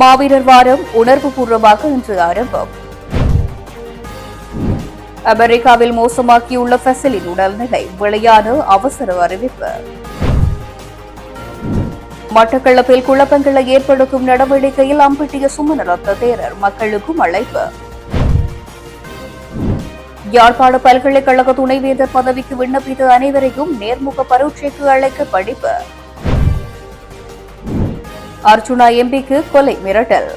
மாவீரர் வாரம் உணர்வுபூர்வமாக இன்று ஆரம்பம். அமெரிக்காவில் மோசமாக்கியுள்ள ஃபெசலின் உடல்நிலை வெளியான அவசர அறிவிப்பு. மட்டக்களப்பில் குழப்பங்களை ஏற்படுத்தும் நடவடிக்கையில் அம்பிட்டிய சுமநலத்த தேரர் மக்களுக்கும் அழைப்பு. யாழ்ப்பாண பல்கலைக்கழக துணைவேந்தர் பதவிக்கு விண்ணப்பித்த அனைவரையும் நேர்முக பரீட்சைக்கு அழைக்க படிப்பு. அர்ஜுனா எம்பிக்கு கொலை மிரட்டல்.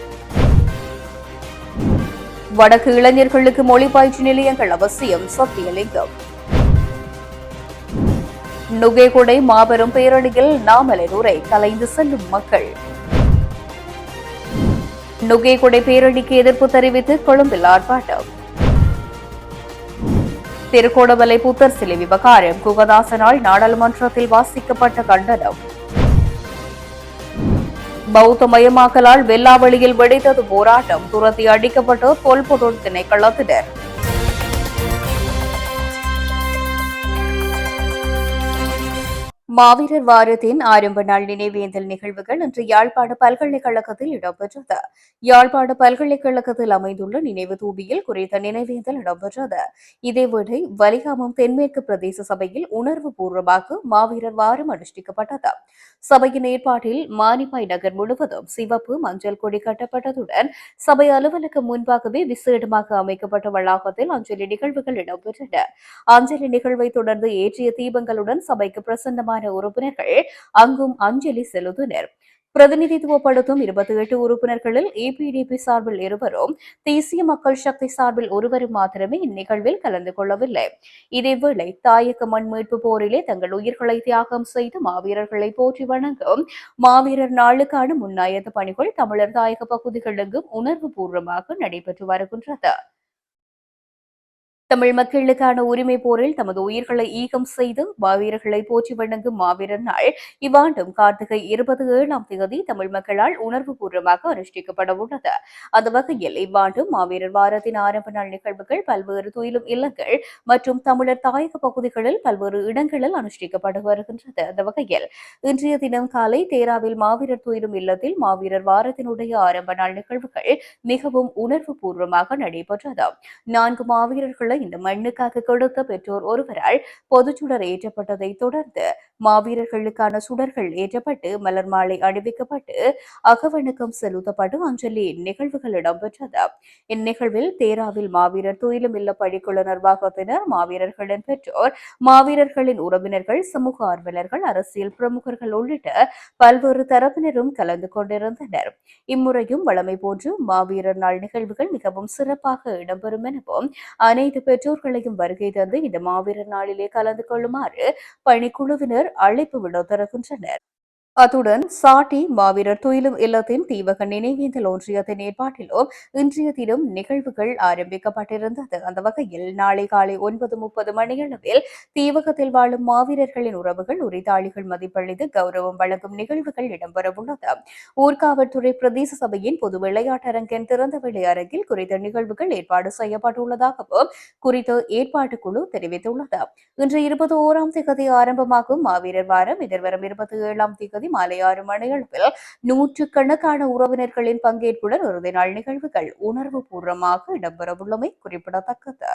வடக்கு இளைஞர்களுக்கு மொழிபாய்ச்சி நிலையங்கள் அவசியம் சத்தியலிங்கம். நுகேகுடை மாபெரும் பேரணியில் நாமலூரை கலைந்து செல்லும் மக்கள். நுகேகொடை பேரணிக்கு எதிர்ப்பு தெரிவித்து கொழும்பில் ஆர்ப்பாட்டம். திருகோணமலை புத்தர் சிலை விவகாரம் குகதாசனால் நாடாளுமன்றத்தில் வாசிக்கப்பட்ட கண்டனம். பௌத்த மயமாக்கலால் வெல்லாவளியில் வெடித்தது போராட்டம். துரத்தி அடிக்கப்பட்ட தொல்பொருள் திணைக்களத்தினர். மாவீரர் வாரத்தின் ஆரம்ப நாள் நினைவேந்தல் நிகழ்வுகள் இன்று யாழ்ப்பாண பல்கலைக்கழகத்தில் இடம்பெற்றது. யாழ்ப்பாண பல்கலைக்கழகத்தில் அமைந்துள்ள நினைவு தூபியில் குறித்த நினைவேந்தல் இடம்பெற்றது. இதேவேளை வலிகாமம் தென்மேற்கு பிரதேச சபையில் உணர்வு பூர்வமாக மாவீரர் வாரம் அனுஷ்டிக்கப்பட்டது. சபையின் ஏற்பாட்டில் மானிப்பாய் நகர் முழுவதும் சிவப்பு மஞ்சள் கொடி கட்டப்பட்டதுடன் சபை அலுவலகம் முன்பாகவே விசேடமாக அமைக்கப்பட்ட வளாகத்தில் அஞ்சலி நிகழ்வுகள் இடம்பெற்றன. அஞ்சலி நிகழ்வை தொடர்ந்து ஏற்றிய தீபங்களுடன் சபைக்கு பிரசன்னமான உறுப்பினர்கள் அங்கும் அஞ்சலி செலுத்தினர். பிரதிநிதித்துவப்படுத்தும் இருபத்தி எட்டு உறுப்பினர்களில் ஏபிடிபி சார்பில் இருவரும் தேசிய மக்கள் சக்தி சார்பில் ஒருவரும் மாத்திரமே இந்நிகழ்வில் கலந்து கொள்ளவில்லை. இதேவேளை தாயக மண் மீட்பு போரிலே தங்கள் உயிர்களை தியாகம் செய்த மாவீரர்களை போற்றி வணங்கும் மாவீரர் நாளுக்கான முன்னாயத்த பணிகள் தமிழர் தாயக பகுதிகளெங்கும் உணர்வு பூர்வமாக நடைபெற்று வருகின்றது. தமிழ் மக்களுக்கான உரிமை போரில் தமது உயிர்களை ஈகம் செய்து மாவீரர்களை போற்றி வணங்கும் மாவீரர் நாள் இவ்வாண்டும் கார்த்திகை இருபத்தி ஏழாம் தேதி தமிழ் மக்களால் உணர்வு பூர்வமாக அனுஷ்டிக்கப்பட உள்ளது. அந்த வகையில் இவ்வாண்டும் மாவீரர் வாரத்தின் ஆரம்ப நாள் நிகழ்வுகள் பல்வேறு துயிலும் இல்லங்கள் மற்றும் தமிழர் தாயக பகுதிகளில் பல்வேறு இடங்களில் அனுஷ்டிக்கப்பட்டு வருகின்றது. அந்த வகையில் இன்றைய தினம் காலை தேராவில் மாவீரர் துயிலும் இல்லத்தில் மாவீரர் வாரத்தினுடைய ஆரம்ப நாள் நிகழ்வுகள் மிகவும் உணர்வு பூர்வமாக நடைபெற்றது. நான்கு மாவீரர்களை இந்த மண்ணுக்காக கொடுத்த பெற்றோர் ஒருவரால் பொதுச்சுடர் ஏற்றப்பட்டதை தொடர்ந்து மாவீரர்களுக்கான சுடர்கள் ஏற்றப்பட்டு மலர் மாலை அணிவிக்கப்பட்டு அகவணக்கம் செலுத்தப்பட்டு அஞ்சலி நிகழ்வுகள் இடம்பெற்றது. இந்நிகழ்வில் தேராவில் மாவீரர் துயிலும் இல்ல பள்ளிக்குழு நிர்வாகத்தினர் மாவீரர்களின் பெற்றோர் மாவீரர்களின் உறவினர்கள் சமூக ஆர்வலர்கள் அரசியல் பிரமுகர்கள் உள்ளிட்ட பல்வேறு தரப்பினரும் கலந்து கொண்டிருந்தனர். இம்முறையும் வளமை போன்று மாவீரர் நாள் நிகழ்வுகள் மிகவும் சிறப்பாக இடம்பெறும் எனவும் அனைத்து பெற்றோர்களையும் வருகை தந்து இந்த மாவீரர் நாளிலே கலந்து கொள்ளுமாறு பணிக்குழுவினர் அழைப்பு விடுத்திருக்கின்றனர் அத்துடன் சாட்டி மாவீரர் துயிலும் இல்லத்தின் தீவக நினைவேந்தல் ஒன்றியத்தின் ஏற்பாட்டிலும் இன்றைய தினம் நிகழ்வுகள் ஆரம்பிக்கப்பட்டிருந்தது. அந்த வகையில் நாளை காலை ஒன்பது முப்பது மணியளவில் தீவகத்தில் வாழும் மாவீரர்களின் உறவுகள் உரிதாளிகள் மதிப்பளித்து கௌரவம் வழங்கும் நிகழ்வுகள் இடம்பெறவுள்ளது. ஊர்காவல்துறை பிரதேச சபையின் பொது விளையாட்டரங்கின் திறந்தவெளி அரங்கில் குறித்த நிகழ்வுகள் ஏற்பாடு செய்யப்பட்டுள்ளதாகவும் குறித்த ஏற்பாட்டுக் குழு தெரிவித்துள்ளது. இன்று இருபத்தி ஓராம் திகதி ஆரம்பமாகும் மாவீரர் வாரம். எதிர்வரும் இருபத்தி ஏழாம் திகதி மாலை ஆறு மணியளவில் நூற்றுக்கணக்கான உறவினர்களின் பங்கேற்புடன் இறுதி நாள் நிகழ்வுகள் உணர்வு பூர்வமாக இடம்பெறவுள்ளமை குறிப்பிடத்தக்கது.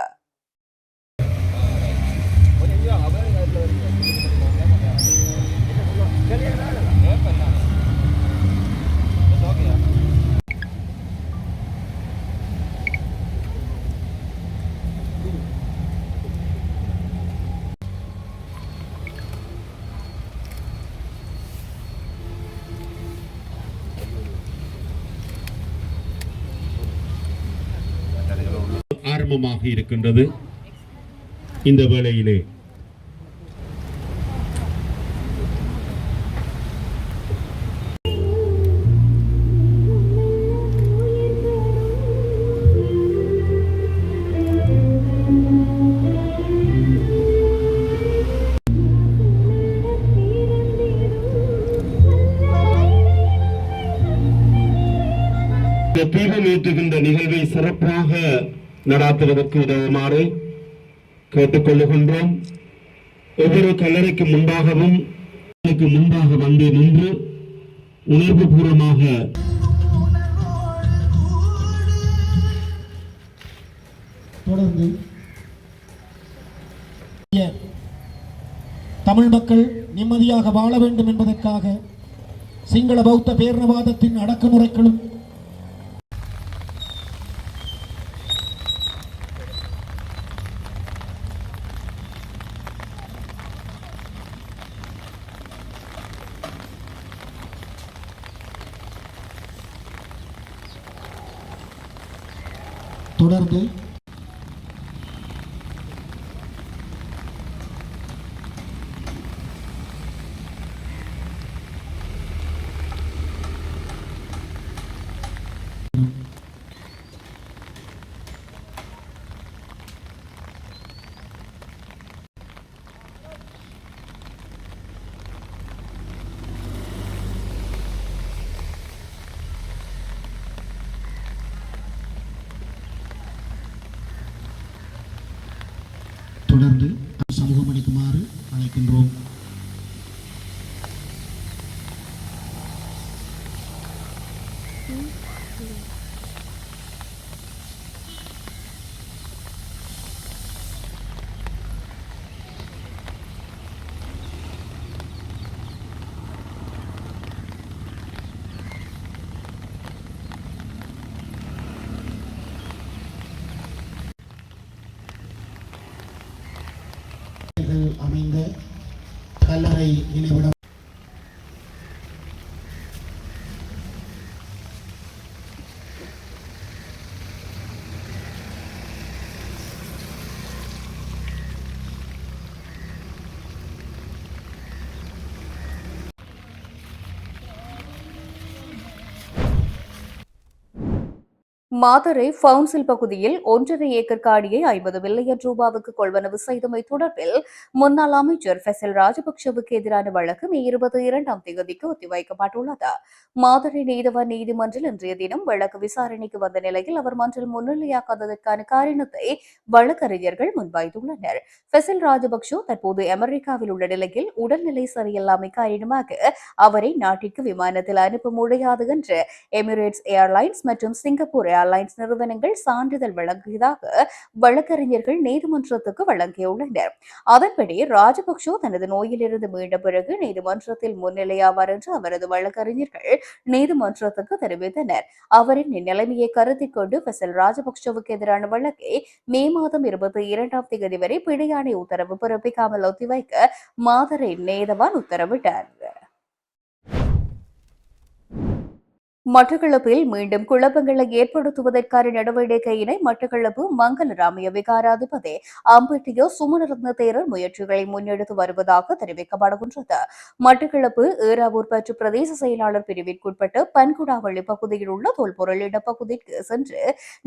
ஆரம்பமாக இருக்கின்றது. இந்த வேளையிலே நடாத்துவதற்கு உதவுமாறு கேட்டுக்கொள்ளுகின்றோம். ஒவ்வொரு கல்லறைக்கு முன்பாகவும் முன்பாக வந்து நின்று உணர்வு பூர்வமாக தொடர்ந்து தமிழ் மக்கள் நிம்மதியாக வாழ வேண்டும் என்பதற்காக சிங்கள பௌத்த பேரணவாதத்தின் அடக்குமுறைகளும் தொடர்ந்து மாதரை பவுன்சில் பகுதியில் ஒன்றரை ஏக்கர் காடியை ஐம்பது மில்லியன் ரூபாவுக்கு கொள்வனவு செய்தமை தொடர்பில் முன்னாள் அமைச்சர் ஃபெசல் ராஜபக்சவுக்கு எதிரான வழக்கு மே இருபத்தி இரண்டாம் தேதிக்கு ஒத்திவைக்கப்பட்டுள்ளது. மாதரை நீதவான் நீதிமன்றில் இன்றைய தினம் வழக்கு விசாரணைக்கு வந்த நிலையில் அவர் மன்றில் முன்னிலையாக்காததற்கான காரணத்தை வழக்கறிஞர்கள் முன்வைத்துள்ளனர். ஃபெசல் ராஜபக்சோ தற்போது அமெரிக்காவில் உள்ள நிலையில் உடல்நிலை சரியில்லாமை காரணமாக அவரை நாட்டிற்கு விமானத்தில் அனுப்ப முடியாது என்று எமிரேட்ஸ் ஏர்லைன்ஸ் மற்றும் சிங்கப்பூர் ஏர்லைன்ஸ் நிறுவனங்கள் சான்றிதழ் வழங்கியதாக வழக்கறிஞர்கள் நீதிமன்றத்துக்கு வழங்கியுள்ளனர். அதன்படி ராஜபக்சோ தனது நோயிலிருந்து மீண்ட பிறகு நீதிமன்றத்தில் முன்னிலையாவார் என்று அவரது வழக்கறிஞர்கள் நீதிமன்றத்துக்கு தெரிவித்தனர். அவரின் இந்நிலைமையை கருத்தில் கொண்டு பெசல் ராஜபக்சவுக்கு எதிரான வழக்கை மே மாதம் இருபத்தி இரண்டாம் தேதி வரை பிணையாணை உத்தரவு பிறப்பிக்காமல் ஒத்திவைக்க மாதரை நேதவான் உத்தரவிட்டார். மட்டக்களப்பில் மீண்டும் குழப்பங்களை ஏற்படுத்துவதற்கான நடவடிக்கையினை மட்டக்களப்பு மங்களராமய விகாராதிபதி அம்பட்டியோ சுமணரத்ன தேரர் முயற்சிகளை முன்னெடுத்து வருவதாக தெரிவிக்கப்படுகின்றது. மட்டக்களப்பு ஏறாவூர் பற்று பிரதேச செயலாளர் பிரிவிற்குட்பட்ட பன்குடாவள்ளி பகுதியில் உள்ள தொல்பொருள் இடப்பகுதிக்கு சென்று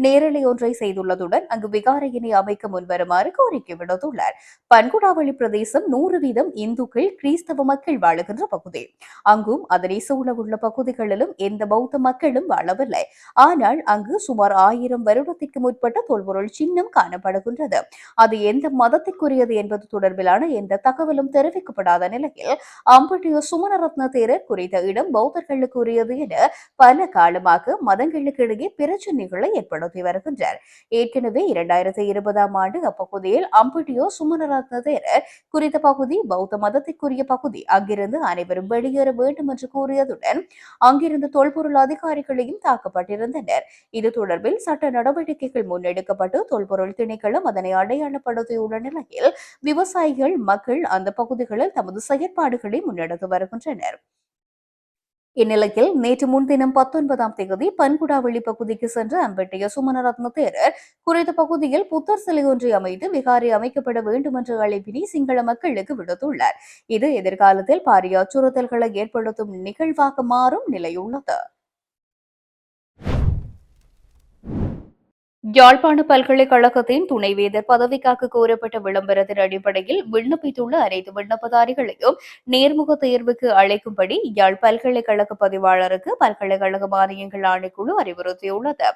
நேரலை ஒன்றை செய்துள்ளதுடன் அங்கு விகாரையினை அமைக்க முன்வருமாறு கோரிக்கை விடுத்துள்ளார். பன்குடாவள்ளி பிரதேசம் நூறு வீதம் இந்துக்கள் கிறிஸ்தவ மக்கள் வாழுகின்ற பகுதி. அங்கும் அதனை சூழவுள்ள பகுதிகளிலும் எந்த பௌத்த பௌத்த மக்களும் வாழவில்லை. ஆனால் அங்கு சுமார் ஆயிரம் வருடத்திற்கு முற்பட்ட தொல்பொருள் சின்னம் காணப்படுகின்றது. அது எந்த மதத்திற்குரியது என்பது தொடர்பிலான எந்த தகவலும் தெரிவிக்கப்படாத நிலையில் அம்பட்டிய சுமனரத்ன தேரர் குறித்த இடம் பௌத்தர்களுக்கு உரியது என பல காலமாக மதங்களுக்கு இடையே பிரச்சனைகளை ஏற்படுத்தி வருகின்றார். ஏற்கனவே இரண்டாயிரத்தி இருபதாம் ஆண்டு அப்பகுதியில் அம்பட்டியோ சுமனரத்ன தேரர் குறித்த பகுதி பௌத்த மதத்திற்குரிய பகுதி. அங்கிருந்து அனைவரும் வெளியேற வேண்டும் என்று கூறியதுடன் அங்கிருந்து தொல்பொருள் அதிகாரிகளையும் தாக்கப்பட்டிருந்தனர். இது தொடர்பில் சட்ட நடவடிக்கைகள் முன்னெடுக்கப்பட்டு தொல்பொருள் திணைக்களம் அதனை அடையாளப்படுத்தியுள்ள நிலையில் விவசாயிகள் மக்கள் அந்த பகுதிகளில் தமது செயற்பாடுகளை முன்னெடுத்து வருகின்றனர். இந்நிலையில் நேற்று முன்தினம் பத்தொன்பதாம் தேதி பன்குடாவள்ளி பகுதிக்கு சென்ற அம்பெட்டிய சுமனரத்ன தேரர் குறித்த பகுதியில் புத்தர் சிலை ஒன்றை அமைத்து விகாரி அமைக்கப்பட வேண்டும் என்ற அழைப்பினை சிங்கள மக்களுக்கு விடுத்துள்ளார். இது எதிர்காலத்தில் பாரிய அச்சுறுத்தல்களை ஏற்படுத்தும் நிகழ்வாக மாறும் நிலையுள்ளது. யாழ்ப்பாண பல்கலைக்கழகத்தின் துணைவேந்தர் பதவிக்காக கோரப்பட்ட விளம்பரத்தின் அடிப்படையில் விண்ணப்பித்துள்ள அனைத்து விண்ணப்பதாரிகளையும் நேர்முக தேர்வுக்கு அழைக்கும்படி யாழ் பல்கலைக்கழக பதிவாளருக்கு பல்கலைக்கழக மானியங்கள் ஆணைக்குழு அறிவுறுத்தியுள்ளது.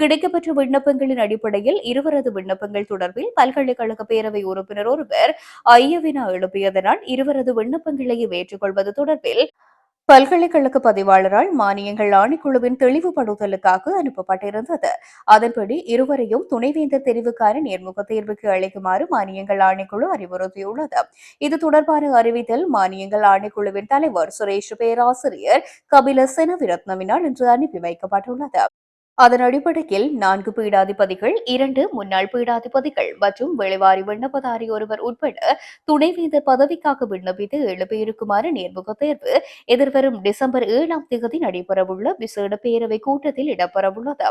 கிடைக்கப்பெற்ற விண்ணப்பங்களின் அடிப்படையில் இருவரது விண்ணப்பங்கள் தொடர்பில் பல்கலைக்கழக பேரவை உறுப்பினர் ஒருவர் ஐயவினா எழுப்பியதனால் இருவரது விண்ணப்பங்களையும் ஏற்றுக்கொள்வது தொடர்பில் பல்கலைக்கழக பதிவாளரால் மானியங்கள் ஆணைக்குழுவின் தெளிவுபடுதலுக்காக அனுப்பப்பட்டிருந்தது. அதன்படி இருவரையும் துணைவேந்தர் தெரிவுக்கான நேர்முக தேர்வுக்கு அழைக்குமாறு மானியங்கள் ஆணைக்குழு அறிவுறுத்தியுள்ளது. இது தொடர்பான அறிவித்தல் மானியங்கள் ஆணைக்குழுவின் தலைவர் சுரேஷ் பேராசிரியர் கபில செனவிரத்னவினால் இன்று அனுப்பி வைக்கப்பட்டுள்ளது. அதன் அடிப்படையில் நான்கு பீடாதிபதிகள் இரண்டு முன்னாள் பீடாதிபதிகள் மற்றும் வெளிவாரி விண்ணப்பதாரி ஒருவர் உட்பட துணைவேந்தர் பதவிக்காக விண்ணப்பித்து ஏழு பேருக்குமாறு நேர்முக தேர்வு எதிர்வரும் டிசம்பர் ஏழாம் தேதி நடைபெறவுள்ள விசேட பேரவை கூட்டத்தில் இடம்பெறவுள்ளது.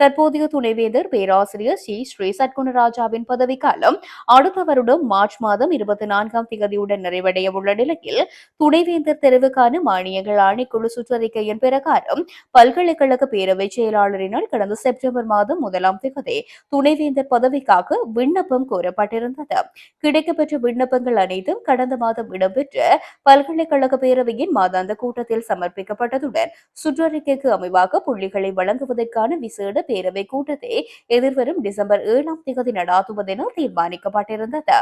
தற்போதைய துணைவேந்தர் பேராசிரியர் ஸ்ரீ ஸ்ரீ சட்குணராஜாவின் பதவிக்காலம் அடுத்த வருடம் மார்ச் மாதம் இருபத்தி நான்காம் தேதியுடன் நிறைவடைய உள்ள நிலையில் துணைவேந்தர் தெரிவுக்கான மானியங்கள் ஆணைக்குழு சுற்றறிக்கையின் பிரகாரம் பல்கலைக்கழக பேரவை செயலாளர் செயலாளரினால் கடந்த செப்டம்பர் மாதம் முதலாம் தேதி துணைவேந்தர் பதவிக்காக விண்ணப்பம் கோரப்பட்டிருந்தது. கிடைக்கப்பெற்ற விண்ணப்பங்கள் அனைத்தும் கடந்த மாதம் இடம்பெற்ற பல்கலைக்கழக பேரவையின் மாதாந்த கூட்டத்தில் சமர்ப்பிக்கப்பட்டதுடன் சுற்றறிக்கைக்கு அமைவாக புள்ளிகளை வழங்குவதற்கான விசேட பேரவை கூட்டத்தை எதிர்வரும் டிசம்பர் ஏழாம் தேதி நடாத்துவதென தீர்மானிக்கப்பட்டிருந்தது.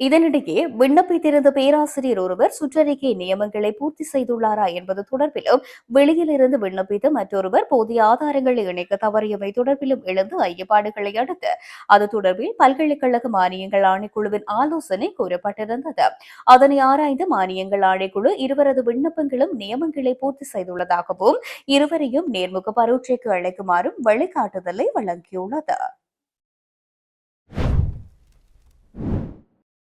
இதனிடையே விண்ணப்பித்திருந்த பேராசிரியர் ஒருவர் சுற்றறிக்கை நியமங்களை பூர்த்தி செய்துள்ளாரா என்பது தொடர்பிலும் வெளியிலிருந்து விண்ணப்பித்த மற்றொருவர் போதிய ஆதாரங்களை இணைக்க தவறியவை தொடர்பிலும் எழுந்து ஐயப்பாடுகளை அடுத்து அது தொடர்பில் பல்கலைக்கழக மானியங்கள் ஆணைக்குழுவின் ஆலோசனை கூறப்பட்டிருந்தது. அதனை ஆராய்ந்த மானியங்கள் ஆணைக்குழு இருவரது விண்ணப்பங்களும் நியமங்களை பூர்த்தி செய்துள்ளதாகவும் இருவரையும் நேர்முக பரீட்சைக்கு அழைக்குமாறும் வழிகாட்டுதலை வழங்கியுள்ளது.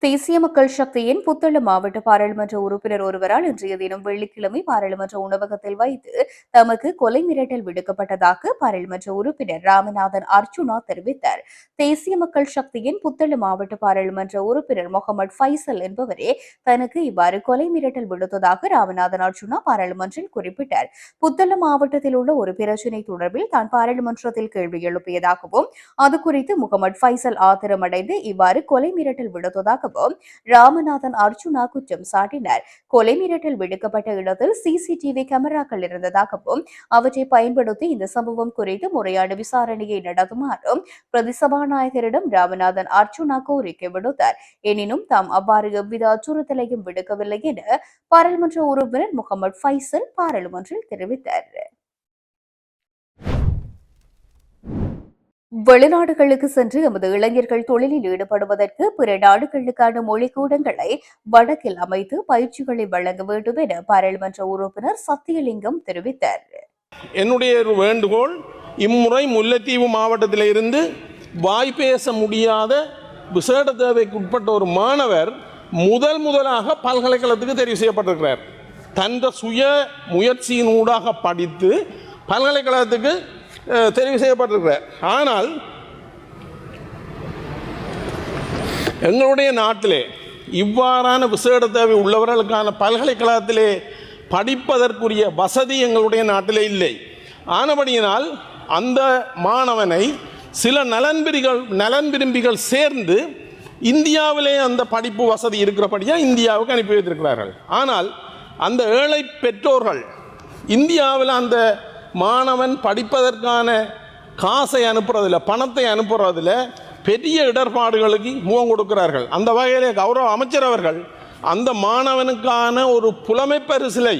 தேசிய மக்கள் சக்தியின் புத்தள மாவட்ட பாராளுமன்ற உறுப்பினர் ஒருவரால் இன்றைய தினம் வெள்ளிக்கிழமை பாராளுமன்ற உணவகத்தில் வைத்து தமக்கு கொலை மிரட்டல் விடுக்கப்பட்டதாக பாராளுமன்ற உறுப்பினர் ராமநாதன் அர்ஜுனா தெரிவித்தார். தேசிய மக்கள் சக்தியின் புத்தள மாவட்ட பாராளுமன்ற உறுப்பினர் முகமது ஃபைசல் என்பவரே தனக்கு இவ்வாறு கொலை மிரட்டல் விடுத்ததாக ராமநாதன் அர்ஜுனா பாராளுமன்றில் குறிப்பிட்டார். புத்தள மாவட்டத்தில் உள்ள ஒரு பிரச்சினை தொடர்பில் தான் பாராளுமன்றத்தில் கேள்வி எழுப்பியதாகவும் அது குறித்து முகமது ஃபைசல் ஆத்திரமடைந்து இவ்வாறு கொலை மிரட்டல் விடுத்ததாகவும் ராமநாதன் அர்ஜுனா குற்றம் சாட்டினர். கொலை மிரட்டல் விடுக்கப்பட்ட இடத்தில் சிசிடிவி கேமராக்கள் இருந்ததாகவும் அவற்றை பயன்படுத்தி இந்த சம்பவம் குறித்து முறையான விசாரணையை நடத்துமாறும் பிரதி சபாநாயகரிடம் ராமநாதன் அர்ஜுனா கோரிக்கை விடுத்தார். எனினும் தாம் அவ்வாறு எவ்வித அச்சுறுத்தலையும் விடுக்கவில்லை என பாராளுமன்ற உறுப்பினர் முகமது ஃபைசல் பாராளுமன்றில் தெரிவித்தார். வெளிநாடுகளுக்கு சென்று எமது இளைஞர்கள் தொழிலில் ஈடுபடுவதற்கு பிற நாடுகளுக்கான மொழிக்கூடங்களை வடக்கில் அமைத்து பயிற்சிகளை வழங்க வேண்டும் என பாராளுமன்ற உறுப்பினர் சத்தியலிங்கம் தெரிவித்தார். என்னுடைய ஒரு வேண்டுகோள் இம்முறை முல்லைத்தீவு மாவட்டத்திலிருந்து வாய் பேச முடியாத விசேட தேவைக்கு உட்பட்ட ஒரு மாணவர் முதல் முதலாக பல்கலைக்கழகத்துக்கு தெரிவு செய்யப்பட்டிருக்கிறார். தந்த சுய முயற்சியின் ஊடாக படித்து பல்கலைக்கழகத்துக்கு தெரிவு செய்யப்பட்டிருக்கிறார். ஆனால் எங்களுடைய நாட்டிலே இவ்வாறான விசேட தேவை உள்ளவர்களுக்கான பல்கலைக்கழகத்திலே படிப்பதற்குரிய வசதி எங்களுடைய நாட்டிலே இல்லை. ஆனபடியினால் அந்த மாணவனை சில நலன்பிரிகள் நலன் விரும்பிகள் சேர்ந்து இந்தியாவிலே அந்த படிப்பு வசதி இருக்கிறபடியாக இந்தியாவுக்கு அனுப்பி வைத்திருக்கிறார்கள். ஆனால் அந்த ஏழை பெற்றோர்கள் இந்தியாவில் அந்த மாணவன் படிப்பதற்கான காசை அனுப்புறதில்ல பணத்தை அனுப்புறதில் பெரிய இடர்பாடுகளுக்கு முகம் கொடுக்கிறார்கள். அந்த வகையிலே கௌரவ அமைச்சர் அவர்கள் அந்த மாணவனுக்கான ஒரு புலமை பரிசிலை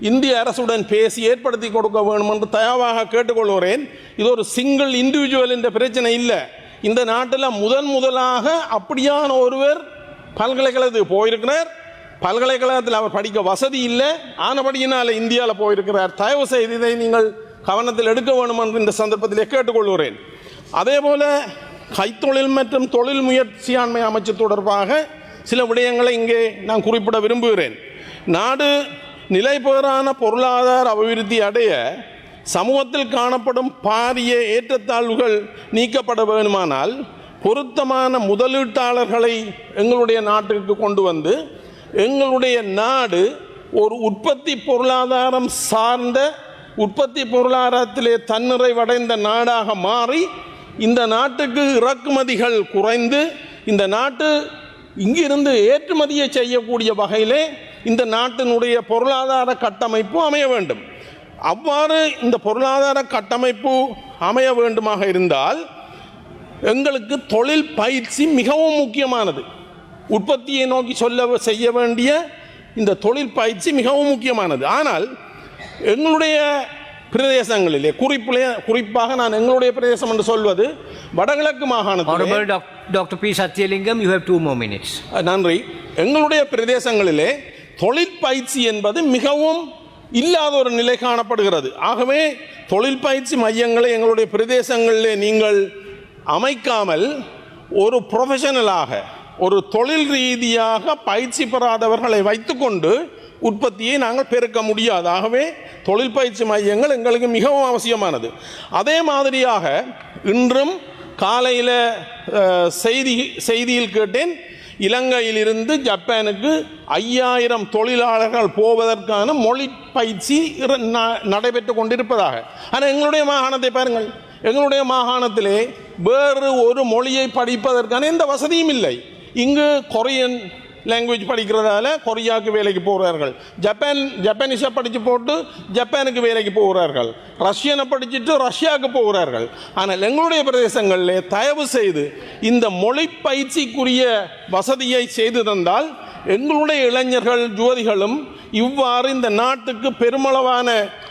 இந்திய அரசுடன் பேசி ஏற்படுத்தி கொடுக்க வேண்டும் என்று தயாவாக கேட்டுக்கொள்கிறேன். இது ஒரு சிங்கிள் இண்டிவிஜுவல் என்ற பிரச்சனை இல்லை. இந்த நாட்டில் முதன் முதலாக அப்படியான ஒருவர் பல்கலைக்கழகத்துக்கு போயிருக்கிறார். பல்கலைக்கழகத்தில் அவர் படிக்க வசதி இல்லை. ஆனபடியினால் இந்தியாவில் போயிருக்கிறார். தயவு செய்து இதை நீங்கள் கவனத்தில் எடுக்க வேண்டும் என்று இந்த சந்தர்ப்பத்திலே கேட்டுக்கொள்கிறேன். அதே போல கைத்தொழில் மற்றும் தொழில் முயற்சியாண்மை அமைச்சு தொடர்பாக சில விடயங்களை இங்கே நான் குறிப்பிட விரும்புகிறேன். நாடு நிலைபெறான பொருளாதார அபிவிருத்தி அடைய சமூகத்தில் காணப்படும் பாரிய ஏற்றத்தாழ்வுகள் நீக்கப்பட வேண்டுமானால் பொருத்தமான முதலீட்டாளர்களை எங்களுடைய நாட்டிற்கு கொண்டு வந்து எங்களுடைய நாடு ஒரு உற்பத்தி பொருளாதாரம் சார்ந்த உற்பத்தி பொருளாதாரத்திலே தன்னிறைவடைந்த நாடாக மாறி இந்த நாட்டுக்கு இறக்குமதிகள் குறைந்து இந்த நாட்டு இங்கிருந்து ஏற்றுமதியை செய்யக்கூடிய வகையிலே இந்த நாட்டினுடைய பொருளாதார கட்டமைப்பு அமைய வேண்டும். அவ்வாறு இந்த பொருளாதார கட்டமைப்பு அமைய வேண்டுமாக இருந்தால் எங்களுக்கு தொழில் பயிற்சி மிகவும் முக்கியமானது. உற்பத்தியை நோக்கி சொல்ல செய்ய வேண்டிய இந்த தொழில் பயிற்சி மிகவும் முக்கியமானது ஆனால் எங்களுடைய பிரதேசங்களிலே குறிப்பிலே குறிப்பாக நான் எங்களுடைய பிரதேசம் என்று சொல்வது வடகிழக்கு மாகாணத்தில் Dr. P. Satyalingam, you have two more minutes. நன்றி எங்களுடைய பிரதேசங்களிலே தொழிற்பயிற்சி என்பது மிகவும் இல்லாத ஒரு நிலை காணப்படுகிறது ஆகவே தொழில் பயிற்சி மையங்களை எங்களுடைய பிரதேசங்களிலே நீங்கள் அமைக்காமல் ஒரு ப்ரொஃபஷனலாக ஒரு தொழில் ரீதியாக பயிற்சி பெறாதவர்களை வைத்துக்கொண்டு உற்பத்தியை நாங்கள் பெருக்க முடியாது. ஆகவே தொழில் பயிற்சி மையங்கள் எங்களுக்கு மிகவும் அவசியமானது. அதே மாதிரியாக இன்றும் காலையில் செய்தி செய்தியில் கேட்டேன் இலங்கையிலிருந்து ஜப்பானுக்கு ஐயாயிரம் தொழிலாளர்கள் போவதற்கான மொழி பயிற்சி நடைபெற்று கொண்டிருப்பதாக. ஆனால் எங்களுடைய மாகாணத்தை பாருங்கள். எங்களுடைய மாகாணத்திலே வேறு ஒரு மொழியை படிப்பதற்கான எந்த வசதியும் இல்லை. இங்கு கொரியன் லாங்குவேஜ் படிக்கிறதால கொரியாவுக்கு வேலைக்கு போகிறார்கள் ஜப்பான் ஜப்பானிஷை படித்து போட்டு ஜப்பானுக்கு வேலைக்கு போகிறார்கள் ரஷ்யனை படிச்சுட்டு ரஷ்யாவுக்கு போகிறார்கள் ஆனால் எங்களுடைய பிரதேசங்களில் தயவு செய்து இந்த மொழி பயிற்சிக்குரிய வசதியை செய்து தந்தால் எங்களுடைய இளைஞர்கள் ஜோதிகளும் இவ்வாறு இந்த நாட்டுக்கு பெருமளவான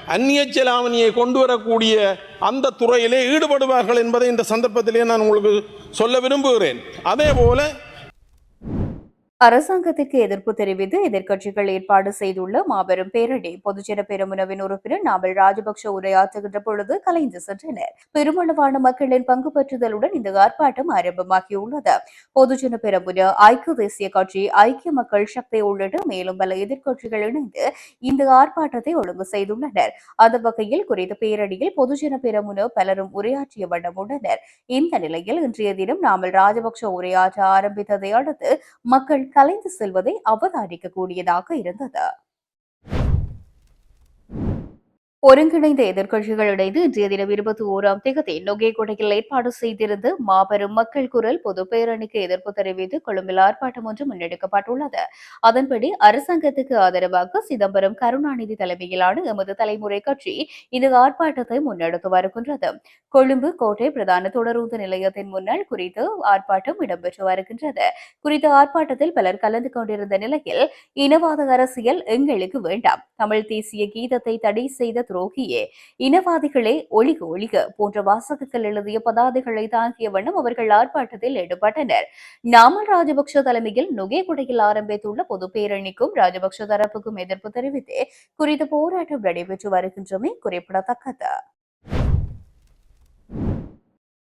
அந்நிய செலாவணியை கொண்டு வரக்கூடிய அந்த துறையிலே ஈடுபடுவார்கள் என்பதை இந்த சந்தர்ப்பத்திலே நான் உங்களுக்கு சொல்ல விரும்புகிறேன். அதே போல அரசாங்கத்திற்கு எதிர்ப்பு தெரிவித்து எதிர்க்கட்சிகள் ஏற்பாடு செய்துள்ள மாபெரும் பேரணி. பொதுஜன பெருமுனவின் உறுப்பினர் நாமல் ராஜபக்ஷ உரையாற்றுகின்ற பொழுது கலைந்து சென்றனர். பெருமளவான மக்களின் பங்கு பற்றுதலுடன் இந்த ஆர்ப்பாட்டம் ஆரம்பமாகியுள்ளது. பொதுஜன பெருமுன ஐக்கிய தேசிய கட்சி ஐக்கிய மக்கள் சக்தி உள்ளிட்ட மேலும் பல எதிர்க்கட்சிகள் இணைந்து இந்த ஆர்ப்பாட்டத்தை ஒழுங்கு செய்துள்ளனர். அந்த வகையில் குறித்த பேரணியில் பொதுஜன பெருமுன பலரும் உரையாற்றிய வண்ணம் உள்ளனர். இந்த நிலையில் இன்றைய தினம் நாமல் ராஜபக்ஷ உரையாற்ற ஆரம்பித்ததை அடுத்து மக்கள் கலைந்து செல்வதை அவதானிக்க கூடியதாக இருந்தது. ஒருங்கிணைந்த எதிர்கட்சிகள் இணைந்து இன்றைய தினம் இருபத்தி ஓராம் தேதி நொகேகொடையில் ஏற்பாடு செய்திருந்த மாபெரும் மக்கள் குரல் பொது பேரணிக்கு எதிர்ப்பு தெரிவித்து கொழும்பில் ஆர்ப்பாட்டம் ஒன்று முன்னெடுக்கப்பட்டுள்ளது. அதன்படி அரசாங்கத்துக்கு ஆதரவாக சிதம்பரம் கருணாநிதி தலைமையிலான எமது தலைமுறை கட்சி இந்த ஆர்ப்பாட்டத்தை முன்னெடுத்து வருகின்றது. கொழும்பு கோட்டை பிரதான தொடரூந்து நிலையத்தின் முன்னால் குறித்து ஆர்ப்பாட்டம் இடம்பெற்று வருகின்றது. குறித்த ஆர்ப்பாட்டத்தில் பலர் கலந்து கொண்டிருந்த நிலையில் இனவாத அரசியல் எங்களுக்கு வேண்டாம். தமிழ் தேசிய கீதத்தை தடை செய்த துரோகியே. இனவாதிகளே ஒளிக ஒளிக போன்ற வாசகத்தில் எழுதிய பதாதைகளை தாங்கிய வண்ணம் அவர்கள் ஆர்ப்பாட்டத்தில் ஈடுபட்டனர். நாமல் ராஜபக்ஷ தலைமையில் நுகேகுடையில் ஆரம்பித்துள்ள பொது பேரணிக்கும் ராஜபக்ஷ தரப்புக்கும் எதிர்ப்பு தெரிவித்து குறித்த போராட்டம் நடைபெற்று வருகின்றமை குறிப்பிடத்தக்கது.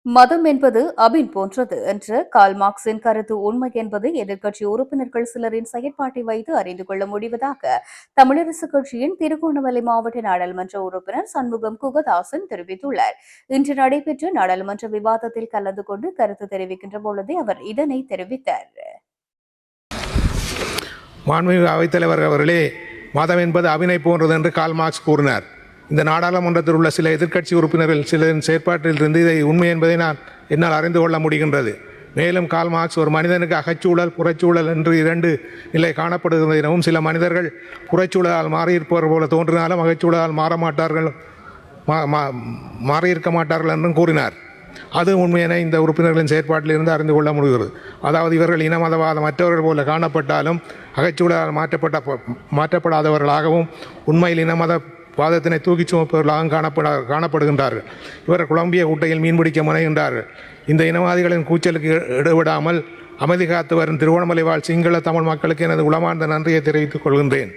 மதம் என்பது அபின் போன்றது என்று கால் மார்க்சின் கருத்து உண்மை என்பதை எதிர்க்கட்சி உறுப்பினர்கள் சிலரின் செயற்பாட்டை வைத்து அறிந்து கொள்ள முடிவதாக தமிழரசு கட்சியின் திருகோணமலை மாவட்ட நாடாளுமன்ற உறுப்பினர் சண்முகம் குகதாசன் தெரிவித்துள்ளார். இன்று நடைபெற்ற நாடாளுமன்ற விவாதத்தில் கலந்து கொண்டு கருத்து தெரிவிக்கின்ற பொழுதே அவர் இதனை தெரிவித்தார். மாண்புமிகு அவைத்தலைவர் அவர்களே மதம் என்பது அபினை போன்றது என்று கால் மார்க்ஸ் கூறினார். இந்த நாடாளுமன்றத்தில் உள்ள சில எதிர்க்கட்சி உறுப்பினர்கள் சிலரின் செயற்பாட்டிலிருந்து இதை உண்மை என்பதை நான் என்னால் அறிந்து கொள்ள முடிகின்றது. மேலும் கால் மார்க்ஸ் ஒரு மனிதனுக்கு அகச்சூழல் புறச்சூழல் என்று இரண்டு நிலை காணப்படுகிறது எனவும் சில மனிதர்கள் புறச்சூழலால் மாறியிருப்பவர் போல தோன்றினாலும் அகச்சூழலால் மாற மாட்டார்கள் மா- மா- மாறியிருக்க மாட்டார்கள் என்றும் கூறினார். அது உண்மையான இந்த உறுப்பினர்களின் செயற்பாட்டிலிருந்து அறிந்து கொள்ள முடிகிறது. அதாவது இவர்கள் இன மதவாத மற்றவர்கள் போல காணப்பட்டாலும் அகச்சூழலால் மாற்றப்பட்ட மாற்றப்படாதவர்களாகவும் உண்மையில் இனமத வாதத்தினை தூக்கிச் சுமப்பவர்களாகவும் காணப்பட காணப்படுகின்றார்கள். இவர் குழம்பிய குட்டையில் மீன்பிடிக்க முனைகின்றார்கள். இந்த இனவாதிகளின் கூச்சலுக்கு இ- இடைவிடாமல் அமைதி காத்து வரும் திருவோணமலை வாழ் சிங்கள தமிழ் மக்களுக்கு எனது உளமார்ந்த நன்றியை தெரிவித்துக் கொள்கின்றேன்.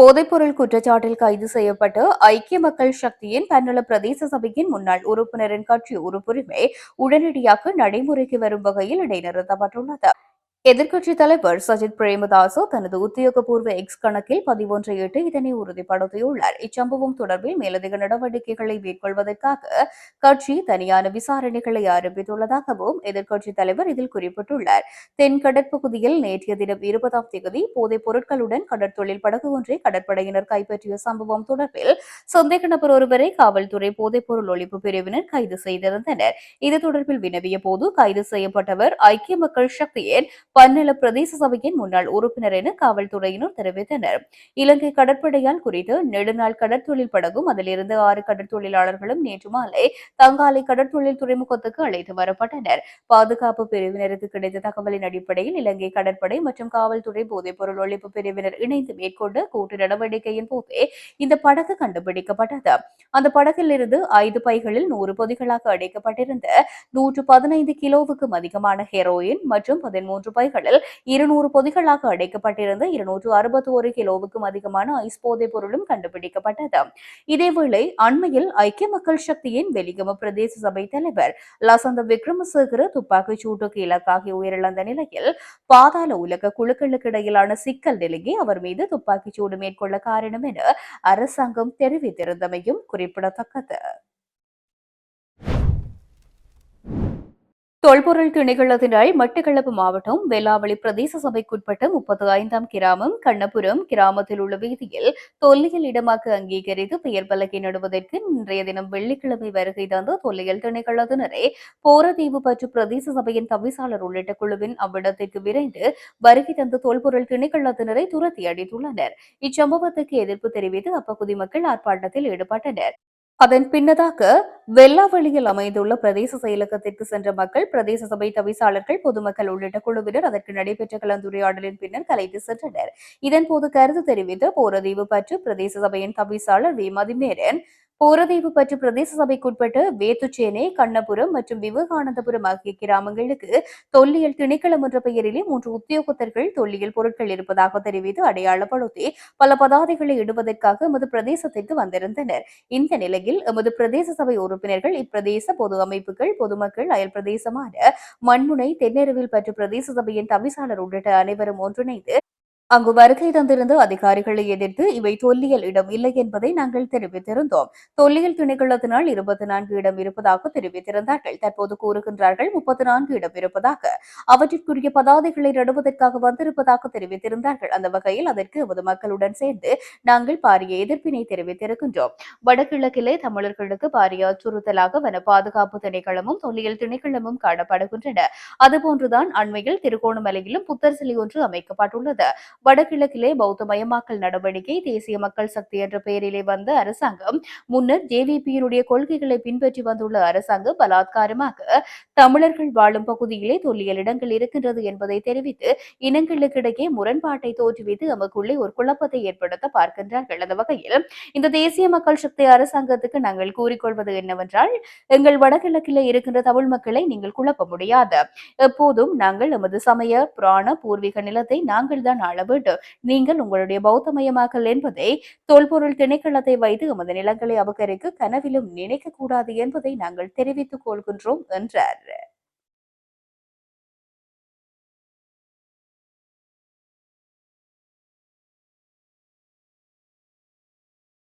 போதைப்பொருள் குற்றச்சாட்டில் கைது செய்யப்பட்டு ஐக்கிய மக்கள் சக்தியின் பன்னல பிரதேச சபையின் முன்னாள் உறுப்பினரின் கட்சி உறுப்புரிமை உடனடியாக நடைமுறைக்கு வரும் வகையில் இடைநிறுத்தப்பட்டுள்ளது. எதிர்க்கட்சித் தலைவர் சஜித் பிரேமதாசோ தனது உத்தியோகபூர்வ எக்ஸ் கணக்கில் பதிவொன்றை இட்டு இதனை உறுதிப்படுத்தியுள்ளார். இச்சம்பவம் தொடர்பில் மேலதிக நடவடிக்கைகளை மேற்கொள்வதற்காக கட்சி தனியான விசாரணைகளை ஆரம்பித்துள்ளதாகவும் எதிர்க்கட்சித் தலைவர் இதில் குறிப்பிட்டுள்ளார். தென் கடற்பகுதியில் நேற்றைய தினம் இருபதாம் தேதி போதைப் பொருட்களுடன் கடற்தொழில் படகு ஒன்றை கடற்படையினர் கைப்பற்றிய சம்பவம் தொடர்பில் சந்தேக நபர் ஒருவரை காவல்துறை போதைப்பொருள் ஒழிப்பு பிரிவினர் கைது செய்திருந்தனர். இது தொடர்பில் வினவிய போது கைது செய்யப்பட்டவர் ஐக்கிய மக்கள் சக்தியின் பன்னல பிரதேச சபையின் முன்னாள் உறுப்பினர் என காவல்துறையினர் தெரிவித்தனர். இலங்கை கடற்படையால் குறித்து நெடுநாள் கடற்தொழில் படகும் அதிலிருந்து ஆறு கடற்தொழிலாளர்களும் நேற்று மாலை தங்காலை கடற்தொழில் துறைமுகத்துக்கு அழைத்து வரப்பட்டனர். பாதுகாப்பு பிரிவினருக்கு கிடைத்த தகவலின் அடிப்படையில் இலங்கை கடற்படை மற்றும் காவல்துறை போதைப்பொருள் ஒழிப்பு பிரிவினர் இணைந்து மேற்கொண்ட கூட்டு நடவடிக்கையின் போதே இந்த படகு கண்டுபிடிக்கப்பட்டது. அந்த படகில் இருந்து ஐந்து பைகளில் நூறு பொதிகளாக அடைக்கப்பட்டிருந்த நூற்று பதினைந்து கிலோவுக்கும் அதிகமான ஹெரோயின் மற்றும் பதிமூன்று கடைகளில் இருநூறு பொதிகளாக அடைக்கப்பட்டிருந்த இருநூற்று அறுபத்தி ஒரு கிலோவுக்கும் அதிகமான ஐஸ் போதைப் பொருளும் கண்டுபிடிக்கப்பட்டது. இதேவேளை அண்மையில் ஐக்கிய மக்கள் சக்தியின் வெலிகம பிரதேச சபை தலைவர் லசந்த விக்ரமசேகர துப்பாக்கிச் சூட்டுக்கு இலக்காகி உயிரிழந்த நிலையில் பாதாள உலக குழுக்களுக்கு இடையிலான சிக்கல் நிலையை அவர் மீது துப்பாக்கிச் சூடு மேற்கொள்ள காரணம் என அரசாங்கம் தெரிவித்திருந்தமையும் குறிப்பிடத்தக்கது. தொல்பொருள் திணைக்களத்தினால் மட்டக்களப்பு மாவட்டம் வெள்ளாவளி பிரதேச சபைக்குட்பட்ட முப்பத்தி ஐந்தாம் கிராமம் கண்ணபுரம் கிராமத்தில் உள்ள வீதியில் தொல்லியல் இடமாக அங்கீகரித்து பெயர் பலகை நடுவதற்கு இன்றைய தினம் வெள்ளிக்கிழமை வருகை தந்த தொல்லியல் திணைக்களத்தினரே போரதீவு பற்று பிரதேச சபையின் தவிசாளர் உள்ளிட்ட குழுவின் அவ்விடத்திற்கு விரைந்து வருகை தந்த தொல்பொருள் திணைக்களத்தினரை துரத்தி அடித்துள்ளனர். இச்சம்பவத்துக்கு எதிர்ப்பு தெரிவித்து அப்பகுதி மக்கள் ஆர்ப்பாட்டத்தில் ஈடுபட்டனர். அதன் பின்னதாக வெள்ளாவளியில் அமைந்துள்ள பிரதேச செயலகத்திற்கு சென்ற மக்கள் பிரதேச சபை தவிசாளர்கள் பொதுமக்கள் உள்ளிட்ட குழுவினர் அதற்கு நடைபெற்ற கலந்துரையாடலின் பின்னர் கலைத்து சென்றனர். இதன்போது கருத்து தெரிவித்த போரதீவு பற்று பிரதேச சபையின் தவிசாளர் வி மதிமேரன் போரதீவு பற்று பிரதேச சபைக்குட்பட்ட வேத்துச்சேனை கண்ணபுரம் மற்றும் விவேகானந்தபுரம் ஆகிய கிராமங்களுக்கு தொல்லியல் திணைக்களம் என்ற பெயரிலே மூன்று உத்தியோகத்தர்கள் தொல்லியல் பொருட்கள் இருப்பதாக தெரிவித்து அடையாளப்படுத்தி பல பதாதைகளை இடுவதற்காக எமது பிரதேசத்திற்கு வந்திருந்தனர். இந்த நிலையில் எமது பிரதேச சபை உறுப்பினர்கள் இப்பிரதேச பொது அமைப்புகள் பொதுமக்கள் அயல் பிரதேசமான மண்முனை தென்னெருவில் பற்று பிரதேச சபையின் தவிசாளர் உள்ளிட்ட அனைவரும் ஒன்றிணைந்து அங்கு வருகை தந்திருந்த அதிகாரிகளை எதிர்த்து இவை தொல்லியல் இடம் இல்லை என்பதை நாங்கள் தெரிவித்திருந்தோம். தொல்லியல் திணைக்களத்தினால் இருபத்தி நான்கு இடம் இருப்பதாக தெரிவித்திருந்தார்கள். தற்போது கூறுகின்றார்கள் முப்பத்தி நான்கு இடம் இருப்பதாக. அவற்றிற்குரிய பதாதைகளை நடுவதற்காக வந்திருப்பதாக தெரிவித்திருந்தார்கள். அந்த வகையில் அதற்கு எமது மக்களுடன் சேர்ந்து நாங்கள் பாரிய எதிர்ப்பினை தெரிவித்திருக்கின்றோம். வடகிழக்கிலே தமிழர்களுக்கு பாரிய அச்சுறுத்தலாக வன பாதுகாப்பு திணைக்களமும் தொல்லியல் திணைக்களமும் காணப்படுகின்றன. அதுபோன்றுதான் அண்மையில் திருகோணமலையிலும் புத்தர் சிலை ஒன்று அமைக்கப்பட்டுள்ளது. வடகிழக்கிலே பௌத்தமயமாக்கல் நடவடிக்கை தேசிய மக்கள் சக்தி என்ற பெயரிலே வந்த அரசாங்கம் முன்னர் ஜேவிபியினுடைய கொள்கைகளை பின்பற்றி வந்துள்ள அரசாங்கம் பலாத்காரமாக தமிழர்கள் வாழும் பகுதியிலே தொல்லியல் இடங்கள் இருக்கின்றது என்பதை தெரிவித்து இனங்களுக்கிடையே முரண்பாட்டை தோற்றுவித்து நமக்குள்ளே ஒரு குழப்பத்தை ஏற்படுத்த பார்க்கின்றார்கள். அந்த வகையில் இந்த தேசிய மக்கள் சக்தி அரசாங்கத்துக்கு நாங்கள் கூறிக்கொள்வது என்னவென்றால் எங்கள் வடகிழக்கிலே இருக்கின்ற தமிழ் மக்களை நீங்கள் குழப்ப முடியாது. எப்போதும் நாங்கள் எமது சமய புராண பூர்வீக நிலத்தை நாங்கள் தான் ஆள வேண்டும். நீங்கள் உங்களுடைய பௌத்தமயமாக்கல் என்பதை தொல்பொருள் திணைக்களத்தை வைத்து எமது நிலங்களை அபகரிக்க கனவிலும் நினைக்க கூடாது என்பதை நாங்கள் தெரிவித்துக் கொள்கின்றோம் என்றார்.